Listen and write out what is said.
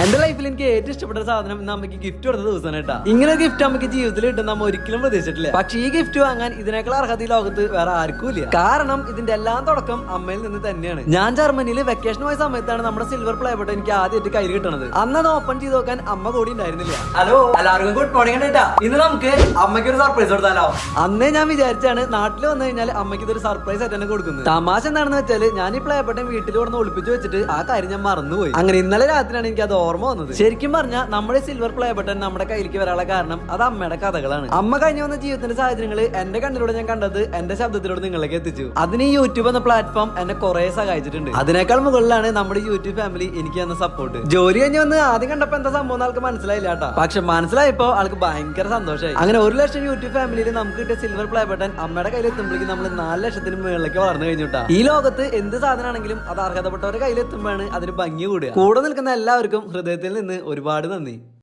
എന്റെ ലൈഫിൽ എനിക്ക് ഏറ്റവും ഇഷ്ടപ്പെട്ട സാധനം ഇന്ന് അമ്മയ്ക്ക് ഗിഫ്റ്റ് കൊടുത്ത ദിവസമാണ് കേട്ടോ. ഇങ്ങനെ ഗിഫ്റ്റ് അമ്മയ്ക്ക് ജീവിതത്തിൽ കിട്ടുന്ന നമ്മ ഒരിക്കലും പ്രതീക്ഷിച്ചിട്ടില്ല. പക്ഷെ ഈ ഗിഫ്റ്റ് വാങ്ങാൻ ഇതിനേക്കാൾ അർഹത ഈ ലോകത്ത് വേറെ ആർക്കും ഇല്ല. കാരണം ഇതിന്റെ എല്ലാം തുടക്കം അമ്മയിൽ നിന്ന് തന്നെയാണ്. ഞാൻ ജർമ്മനിയിൽ വെക്കേഷൻ പോയ സമയത്താണ് നമ്മുടെ സിൽവർ പ്ലേ ബട്ടൺ എനിക്ക് ആദ്യമായിട്ട് കയ്യിൽ കിട്ടണത്. അന്ന് അത് ഓപ്പൺ ചെയ്ത് നോക്കാൻ അമ്മ കൂടി ഉണ്ടായിരുന്നില്ല. ഹലോ എല്ലാവർക്കും ഗുഡ് മോർണിംഗ് കേട്ടാ. ഇന്ന് നമുക്ക് അമ്മയ്ക്ക് ഒരു സർപ്രൈസ് കൊടുത്താലോ? അന്നേ ഞാൻ വിചാരിച്ചാണ് നാട്ടിൽ വന്നു കഴിഞ്ഞാൽ അമ്മയ്ക്ക് ഇതൊരു സർപ്രൈസ് ആയിട്ട് തന്നെ കൊടുക്കുന്നത്. തമാശ എന്താണെന്ന് വെച്ചാൽ ഞാൻ ഈ പ്ലേ ബട്ടൺ വീട്ടിൽ കൊണ്ടുവന്ന് ഒളിപ്പിച്ച് വെച്ചിട്ട് ആ കാര്യം ഞാൻ മറന്നുപോയി. അങ്ങനെ ഇന്നലെ രാത്രിയാണ് എനിക്ക് അത് ഓർമ്മ വന്നത്. ശരിക്കും പറഞ്ഞാൽ നമ്മുടെ സിൽവർ പ്ലേ ബട്ടൺ നമ്മുടെ കയ്യിലേക്ക് വരാനുള്ള കാരണം അത് അമ്മയുടെ കഥകളാണ്. അമ്മ കഴിഞ്ഞു വന്ന ജീവിതത്തിന്റെ സാഹചര്യങ്ങൾ എന്റെ കണ്ണിലൂടെ ഞാൻ കണ്ടത് എന്റെ ശബ്ദത്തിലൂടെ നിങ്ങളിലേക്ക് എത്തിച്ചു. അതിന് യൂട്യൂബ് എന്ന പ്ലാറ്റ്ഫോം എന്നെ കുറെ സഹായിച്ചിട്ടുണ്ട്. അതിനേക്കാൾ മുകളിലാണ് നമ്മുടെ യൂട്യൂബ് ഫാമിലി എനിക്ക് തന്ന സപ്പോർട്ട് ജോലി കഴിഞ്ഞ് വന്ന് ആദ്യം കണ്ടപ്പോ എന്താ സംഭവം ആൾക്ക് മനസ്സിലായില്ല കേട്ടോ. പക്ഷെ മനസ്സിലായപ്പോ ആൾക്ക് ഭയങ്കര സന്തോഷമായി അങ്ങനെ ഒരു ലക്ഷം യൂട്യൂബ് ഫാമിലിയിൽ നമുക്ക് കിട്ടിയ സിൽവർ പ്ലേ ബട്ടൺ അമ്മയുടെ കയ്യിൽ എത്തുമ്പോഴേക്കും നമ്മൾ നാല് ലക്ഷത്തിന് മുകളിലേക്ക് വളർന്നു കഴിഞ്ഞിട്ടാ ഈ ലോകത്ത് എന്ത് സാധനമാണെങ്കിലും അത് അർഹതപ്പെട്ടവരുടെ കയ്യിൽ എത്തുമ്പോഴാണ് അതിന് ഭംഗി കൂടുക. കൂടെ നിൽക്കുന്ന എല്ലാവർക്കും ഹൃദയത്തിൽ നിന്ന് ഒരുപാട് നന്ദി.